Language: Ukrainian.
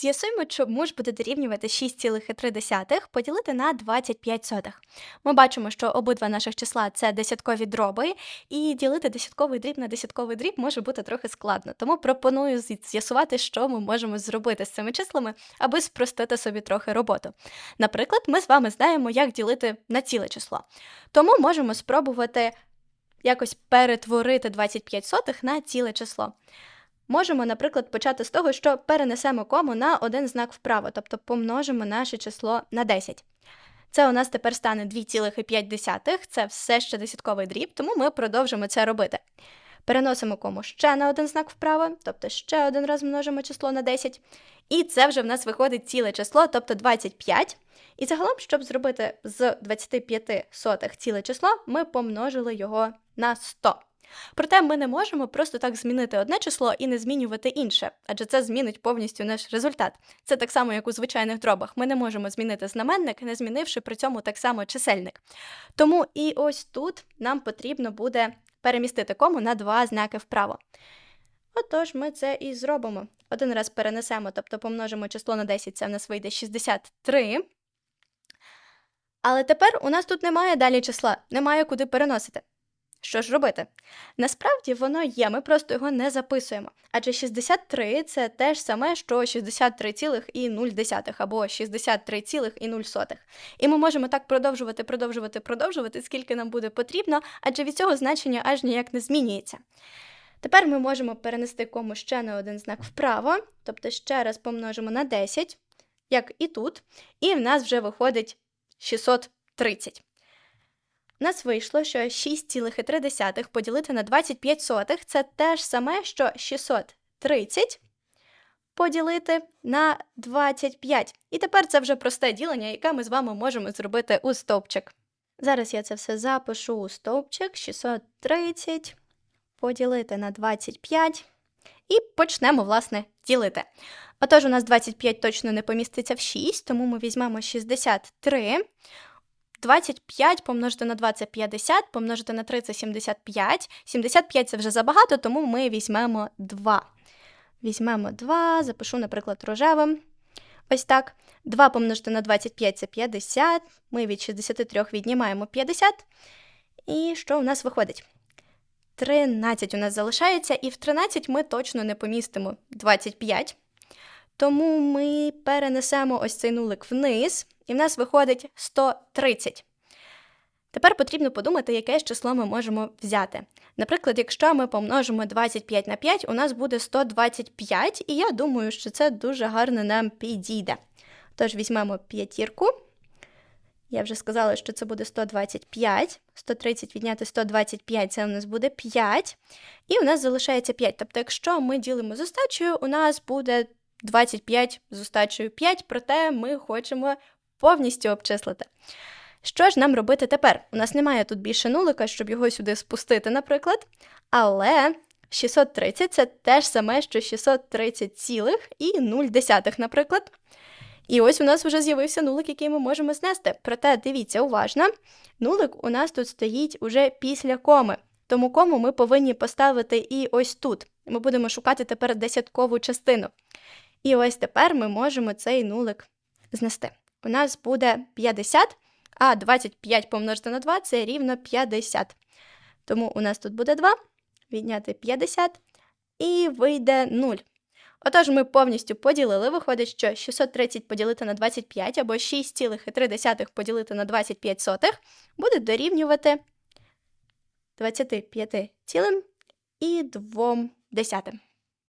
З'ясуємо, чому ж буде дорівнювати 6,3 поділити на 25 сотих. Ми бачимо, що обидва наших числа це десяткові дроби, і ділити десятковий дріб на десятковий дріб може бути трохи складно. Тому пропоную з'ясувати, що ми можемо зробити з цими числами, аби спростити собі трохи роботу. Наприклад, ми з вами знаємо, як ділити на ціле число. Тому можемо спробувати якось перетворити 25 сотих на ціле число. Можемо, наприклад, почати з того, що перенесемо кому на один знак вправо, тобто помножимо наше число на 10. Це у нас тепер стане 2,5, це все ще десятковий дріб, тому ми продовжимо це робити. Переносимо кому ще на один знак вправо, тобто ще один раз множимо число на 10. І це вже в нас виходить ціле число, тобто 25. І загалом, щоб зробити з 25 сотих ціле число, ми помножили його на 100. Проте ми не можемо просто так змінити одне число і не змінювати інше, адже це змінить повністю наш результат. Це так само, як у звичайних дробах. Ми не можемо змінити знаменник, не змінивши при цьому так само чисельник. Тому і ось тут нам потрібно буде перемістити кому на два знаки вправо. Отож, ми це і зробимо. Один раз перенесемо, тобто помножимо число на 10, це в нас вийде 63. Але тепер у нас тут немає далі числа, немає куди переносити. Що ж робити? Насправді воно є, ми просто його не записуємо. Адже 63 це те ж саме, що 63,0 або 63,0. І ми можемо так продовжувати, продовжувати, продовжувати, скільки нам буде потрібно, адже від цього значення аж ніяк не змінюється. Тепер ми можемо перенести кому ще на один знак вправо, тобто ще раз помножимо на 10, як і тут, і в нас вже виходить 630. У нас вийшло, що 6,3 поділити на 25 сотих це те ж саме, що 630 поділити на 25. І тепер це вже просте ділення, яке ми з вами можемо зробити у стовпчик. Зараз я це все запишу у стовпчик 630 поділити на 25 і почнемо, власне, ділити. Отож, у нас 25 точно не поміститься в 6, тому ми візьмемо 63. 25 помножити на 2 це 50, помножити на 3 це 75. 75 це вже забагато, тому ми візьмемо 2. Візьмемо 2, запишу, наприклад, рожевим. Ось так. 2 помножити на 25 це 50. Ми від 63 віднімаємо 50. І що у нас виходить? 13 у нас залишається, і в 13 ми точно не помістимо 25. Тому ми перенесемо ось цей нулик вниз, і в нас виходить 130. Тепер потрібно подумати, яке ж число ми можемо взяти. Наприклад, якщо ми помножимо 25 на 5, у нас буде 125, і я думаю, що це дуже гарно нам підійде. Тож візьмемо п'ятірку. Я вже сказала, що це буде 125. 130 відняти 125, це у нас буде 5. І у нас залишається 5. Тобто, якщо ми ділимо з остачею, у нас буде 25 з остачею 5, проте ми хочемо повністю обчислити. Що ж нам робити тепер? У нас немає тут більше нулика, щоб його сюди спустити, наприклад. Але 630 це те ж саме, що 630,0, наприклад. І ось у нас вже з'явився нулик, який ми можемо знести. Проте дивіться уважно, нулик у нас тут стоїть уже після коми. Тому кому ми повинні поставити і ось тут. Ми будемо шукати тепер десяткову частину. І ось тепер ми можемо цей нулик знести. У нас буде 50, а 25 помножити на 2 це рівно 50. Тому у нас тут буде 2, відняти 50 і вийде 0. Отож, ми повністю поділили. Виходить, що 630 поділити на 25 або 6,3 поділити на 25 сотих буде дорівнювати 25